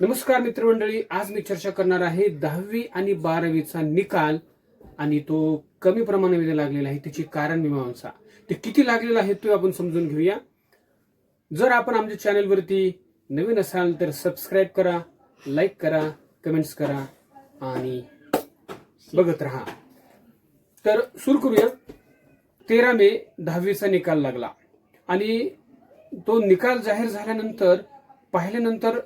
नमस्कार मित्रमंडळी आज मी चर्चा करणार आहे दहावी आणि बारावीचा निकाल आणि तो कमी प्रमाणामध्ये लागलेला आहे त्याची कारण मीमांसा. ते किती लागलेला आहे तो आपण समजून घेऊया. जर आपण आमच्या चॅनलवरती नवीन असाल तर सबस्क्राईब करा लाईक करा कमेंट्स करा आणि बघत राहा. तर सुरू करूया. तेरा मे दहावीचा निकाल लागला. आणि तो निकाल जाहीर झाल्यानंतर पाहिल्यानंतर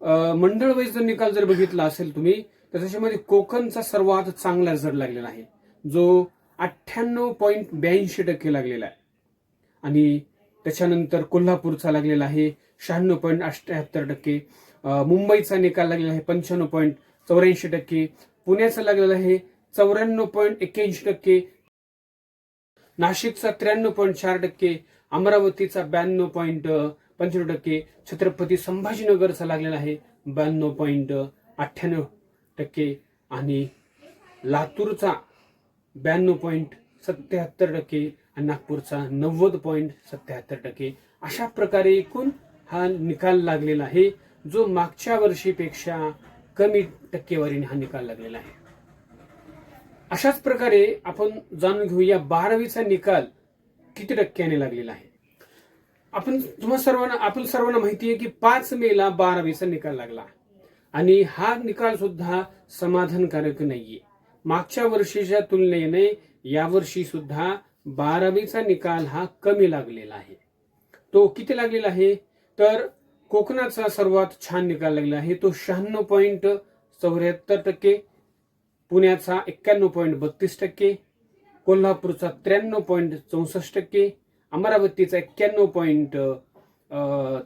मंडळ वाईज जर निकाल जर बघितला असेल तुम्ही तर त्याच्यामध्ये कोकणचा सर्वात चांगला रिझल्ट लागलेला आहे जो अठ्ठ्याण्णव पॉईंट ब्याऐंशी टक्के लागलेला आहे. आणि त्याच्यानंतर कोल्हापूरचा लागलेला आहे शहाण्णव पॉईंट अठ्ठ्याहत्तर टक्के मुंबईचा निकाल लागलेला आहे पंच्याण्णव पॉईंट चौऱ्याऐंशी टक्के पुण्याचा लागलेला आहे चौऱ्याण्णव पॉईंट एक्क्याऐंशी टक्के नाशिकचा त्र्याण्णव पॉईंट चार टक्के अमरावतीचा ब्याण्णव पॉईंट पंच्याण्णव टक्के छत्रपती संभाजीनगरचा लागलेला आहे. ब्याण्णव पॉईंट अठ्ठ्याण्णव टक्के. आणि लातूरचा ब्याण्णव पॉईंट सत्याहत्तर टक्के आणि नागपूरचा नव्वद पॉईंट सत्याहत्तर टक्के. अशा प्रकारे एकूण हा निकाल लागलेला आहे. जो मागच्या वर्षीपेक्षा कमी टक्केवारीने हा निकाल लागलेला आहे. अशाच प्रकारे आपण जाणून घेऊया बारावीचा निकाल किती टक्क्याने लागलेला आहे. आपण तुम्हा सर्वांना आपण सर्वांना माहिती आहे की पाच मेला बारावीचा निकाल लागला. आणि हा निकाल सुद्धा समाधानकारक नाहीये. मागच्या वर्षीच्या तुलनेने यावर्षी सुद्धा बारावीचा निकाल हा कमी लागलेला आहे. तो किती लागलेला आहे? तर कोकणाचा सर्वात छान निकाल लागला आहे. तो शहाण्णव पॉईंट चौऱ्याहत्तर टक्के पुण्याचा एक्क्याण्णव पॉईंट बत्तीस टक्के कोल्हापूरचा त्र्याण्णव पॉईंट चौसष्ट टक्के अमरावतीचा एक्क्याण्णव पॉईंट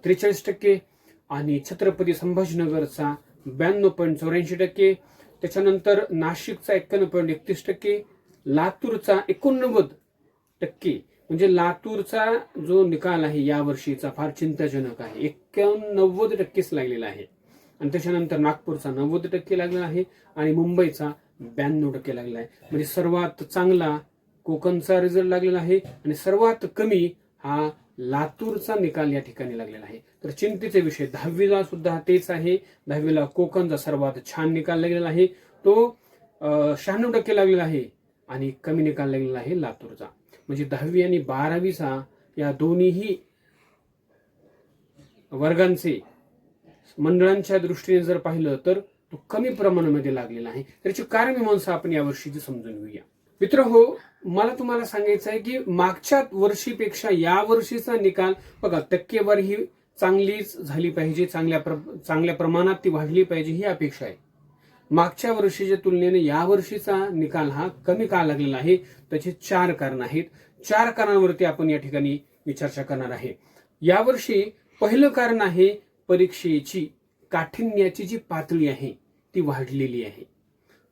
त्रेचाळीस टक्के आणि छत्रपती संभाजीनगरचा ब्याण्णव पॉईंट चौऱ्याऐंशी टक्के. त्याच्यानंतर नाशिकचा एक्क्याण्णव पॉईंट एकतीस टक्के लातूरचा एकोणनव्वद टक्के. म्हणजे लातूरचा जो निकाल आहे यावर्षीचा फार चिंताजनक आहे. एक्क्याण्णव्वद टक्केच लागलेला आहे. आणि त्याच्यानंतर नागपूरचा नव्वद टक्के लागला आहे आणि मुंबईचा ब्याण्णव टक्के लागला आहे. म्हणजे सर्वात चांगला कोकणचा रिझल्ट लागलेला आहे आणि सर्वात कमी हा लातूरचा निकाल या ठिकाणी लागलेला आहे. तर चिंतेचे विषय दहावीला सुद्धा तेच आहे. दहावीला कोकणचा सर्वात छान निकाल लागलेला आहे. तो शहाण्णव टक्के लागलेला आहे आणि कमी निकाल लागलेला आहे लातूरचा. म्हणजे दहावी आणि बारावीचा या दोन्हीही वर्गांचे मंडळांच्या दृष्टीने जर पाहिलं तर तो कमी प्रमाणामध्ये लागलेला आहे. त्याची कारण मीमांसा आपण यावर्षीची समजून घेऊया. मित्र हो मला तुम्हाला सांगायचं आहे की मागच्या वर्षीपेक्षा या वर्षीचा निकाल बघा टक्केवारी ही चांगलीच झाली पाहिजे चांगल्या प्र- चांगल्या प्रमाणात ती वाढली पाहिजे ही अपेक्षा आहे. मागच्या वर्षीच्या तुलनेने या वर्षीचा निकाल हा कमी का लागलेला आहे? त्याचे चार कारण आहेत. चार कारणांवरती आपण या ठिकाणी विचारचा चर्चा करणार आहे. यावर्षी पहिलं कारण आहे परीक्षेची काठिण्याची जी पातळी आहे ती वाढलेली आहे.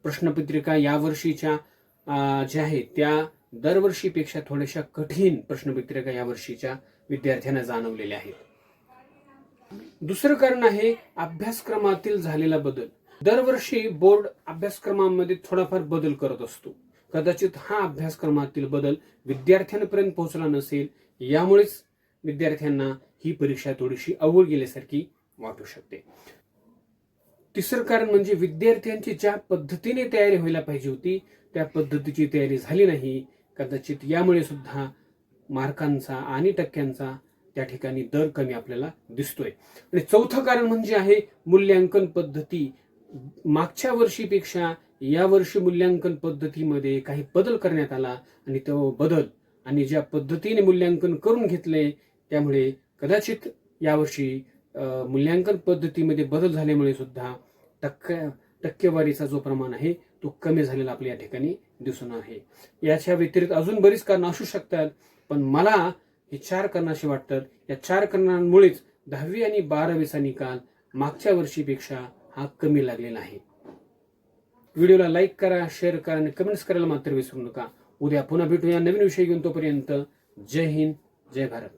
प्रश्नपत्रिका यावर्षीच्या ज्या आहेत त्या दरवर्षीपेक्षा थोड्याशा कठीण प्रश्नपत्रिका यावर्षीच्या विद्यार्थ्यांना जाणवलेल्या आहेत. दुसरं कारण आहे अभ्यासक्रमातील झालेला बदल. दरवर्षी बोर्ड अभ्यासक्रमामध्ये थोडाफार बदल करत असतो. कदाचित हा अभ्यासक्रमातील बदल विद्यार्थ्यांपर्यंत पोहोचला नसेल यामुळेच विद्यार्थ्यांना ही परीक्षा थोडीशी अवघड गेल्यासारखी वाटू शकते. तिसरं कारण म्हणजे विद्यार्थ्यांची ज्या पद्धतीने तयारी व्हायला पाहिजे होती त्या पद्धतीची तयारी झाली नाही. कदाचित यामुळे सुद्धा मार्कांचा आणि टक्क्यांचा त्या ठिकाणी दर कमी आपल्याला दिसतोय. आणि चौथं कारण म्हणजे आहे मूल्यांकन पद्धती. मागच्या वर्षीपेक्षा या वर्षी मूल्यांकन पद्धतीमध्ये काही बदल करण्यात आला आणि तो बदल आणि ज्या पद्धतीने मूल्यांकन करून घेतले त्यामुळे कदाचित यावर्षी मूल्यांकन पद्धतीमध्ये बदल झाल्यामुळे सुद्धा टक्के टक्केवारीचा जो प्रमाण आहे तो कमी झालेला आपल्या या ठिकाणी दिसून आहे. याच्या व्यतिरिक्त अजून बरीच कारणं असू शकतात पण मला हे चार कारण असे वाटतात. या चार कारणांमुळेच दहावी आणि बारावीचा निकाल मागच्या वर्षीपेक्षा हा कमी लागलेला आहे. व्हिडिओला लाईक करा शेअर करा आणि कमेंट्स करायला मात्र विसरू नका. उद्या पुन्हा भेटूया नवीन विषय घेऊन तोपर्यंत जय हिंद जय भारत.